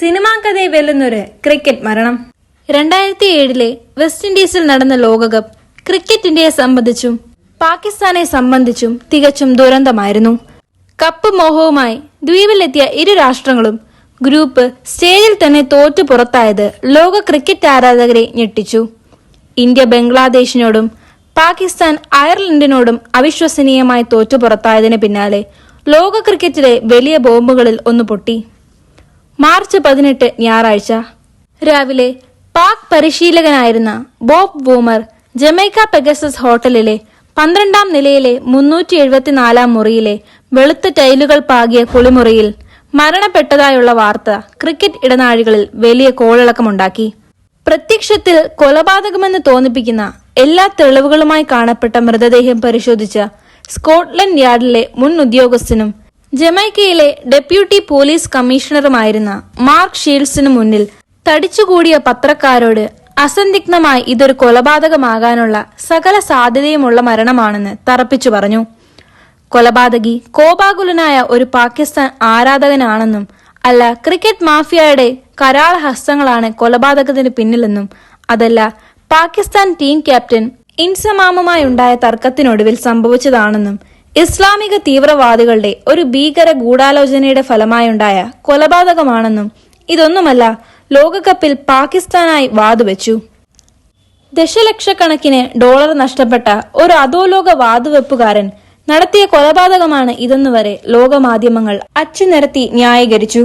Cinema കഥയെ വെല്ലുന്നൊരു cricket മരണം. രണ്ടായിരത്തി ഏഴിലെ വെസ്റ്റ് ഇൻഡീസിൽ നടന്ന ലോകകപ്പ് ക്രിക്കറ്റ് ഇന്ത്യയെ സംബന്ധിച്ചും പാകിസ്ഥാനെ സംബന്ധിച്ചും തികച്ചും ദുരന്തമായിരുന്നു. കപ്പ് മോഹവുമായി ദ്വീപിലെത്തിയ ഇരു രാഷ്ട്രങ്ങളും ഗ്രൂപ്പ് സ്റ്റേജിൽ തന്നെ തോറ്റു പുറത്തായത് ലോക ക്രിക്കറ്റ് ആരാധകരെ ഞെട്ടിച്ചു. ഇന്ത്യ ബംഗ്ലാദേശിനോടും പാകിസ്ഥാൻ അയർലൻഡിനോടും അവിശ്വസനീയമായി തോറ്റു പുറത്തായതിന് പിന്നാലെ ലോക ക്രിക്കറ്റിലെ വലിയ ബോംബുകളിൽ ഒന്ന് പൊട്ടി. മാർച്ച് പതിനെട്ട് ഞായറാഴ്ച. രാവിലെ പാക് പരിശീലകനായിരുന്ന ബോബ് വൂമർ ജമൈക്ക പെഗസസ് ഹോട്ടലിലെ പന്ത്രണ്ടാം നിലയിലെ മുന്നൂറ്റി എഴുപത്തിനാലാം മുറിയിലെ വെളുത്ത ടൈലുകൾ പാകിയ കുളിമുറിയിൽ മരണപ്പെട്ടതായുള്ള വാർത്ത ക്രിക്കറ്റ് ഇടനാഴികളിൽ വലിയ കോളിളക്കമുണ്ടാക്കി. പ്രത്യക്ഷത്തിൽ കൊലപാതകമെന്ന് തോന്നിപ്പിക്കുന്ന എല്ലാ തെളിവുകളുമായി കാണപ്പെട്ട മൃതദേഹം പരിശോധിച്ച സ്കോട്ട്ലൻഡ് യാർഡിലെ മുൻ ഉദ്യോഗസ്ഥനും ജമൈക്കയിലെ ഡെപ്യൂട്ടി പോലീസ് കമ്മീഷണറുമായിരുന്ന മാർക്ക് ഷീൽസിന് മുന്നിൽ തടിച്ചുകൂടിയ പത്രക്കാരോട് അസന്ദിഗ്ധമായി ഇതൊരു കൊലപാതകമാകാനുള്ള സകല സാധ്യതയുമുള്ള മരണമാണെന്ന് തറപ്പിച്ചു പറഞ്ഞു. കൊലപാതകി കോപാകുലനായ ഒരു പാകിസ്ഥാൻ ആരാധകനാണെന്നും അല്ല ക്രിക്കറ്റ് മാഫിയയുടെ കരാള ഹസ്തങ്ങളാണ് കൊലപാതകത്തിന് പിന്നിലെന്നും അതല്ല പാകിസ്ഥാൻ ടീം ക്യാപ്റ്റൻ ഇൻസമാമുമായുണ്ടായ തർക്കത്തിനൊടുവിൽ സംഭവിച്ചതാണെന്നും ഇസ്ലാമിക തീവ്രവാദികളുടെ ഒരു ഭീകര ഗൂഢാലോചനയുടെ ഫലമായുണ്ടായ കൊലപാതകമാണെന്നും ഇതൊന്നുമല്ല ലോകകപ്പിൽ പാകിസ്ഥാനായി വാതുവെച്ചു. ദശലക്ഷക്കണക്കിന് ഡോളർ നഷ്ടപ്പെട്ട ഒരു അധോലോക വാതുവെപ്പുകാരൻ നടത്തിയ കൊലപാതകമാണ് ഇതെന്നുവരെ ലോകമാധ്യമങ്ങൾ അച്ചുനിരത്തി ന്യായീകരിച്ചു.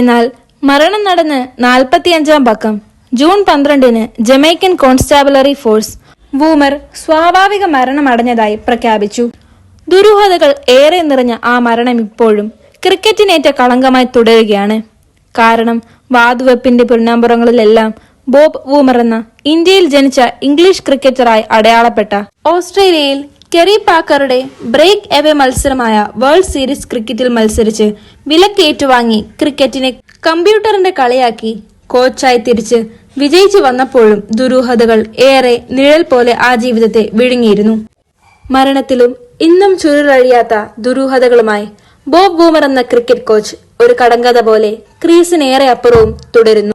എന്നാൽ മരണം നടന്ന് നാൽപ്പത്തിയഞ്ചാം പക്കം ജൂൺ പന്ത്രണ്ടിന് ജമൈക്കൻ കോൺസ്റ്റാബുലറി ഫോഴ്സ് വൂമർ സ്വാഭാവിക മരണമടഞ്ഞതായി പ്രഖ്യാപിച്ചു. ദുരൂഹതകൾ ഏറെ നിറഞ്ഞ ആ മരണം ഇപ്പോഴും ക്രിക്കറ്റിനേറ്റ കളങ്കമായി തുടരുകയാണ്. കാരണം വാതുവെപ്പിന്റെ പിന്നാമ്പുറങ്ങളിലെല്ലാം ബോബ് വൂമർ എന്ന ഇന്ത്യയിൽ ജനിച്ച ഇംഗ്ലീഷ് ക്രിക്കറ്ററായി അടയാളപ്പെട്ട ഓസ്ട്രേലിയയിൽ കെറി പാക്കറുടെ ബ്രേക്ക് എവേ മത്സരമായ വേൾഡ് സീരീസ് ക്രിക്കറ്റിൽ മത്സരിച്ച് വിലക്കേറ്റുവാങ്ങി ക്രിക്കറ്റിനെ കമ്പ്യൂട്ടറിന്റെ കളിയാക്കി കോച്ചായി തിരിച്ച് വിജയിച്ചു വന്നപ്പോഴും ദുരൂഹതകൾ ഏറെ നിഴൽ പോലെ ആ ജീവിതത്തെ വിഴുങ്ങിയിരുന്നു. മരണത്തിലും ഇന്നും ചുരുളഴിയാത്ത ദുരൂഹതകളുമായി ബോബ് ബൂമർ എന്ന ക്രിക്കറ്റ് കോച്ച് ഒരു കടങ്കഥ പോലെ ക്രീസിനേറെ അപ്പുറവും തുടരുന്നു.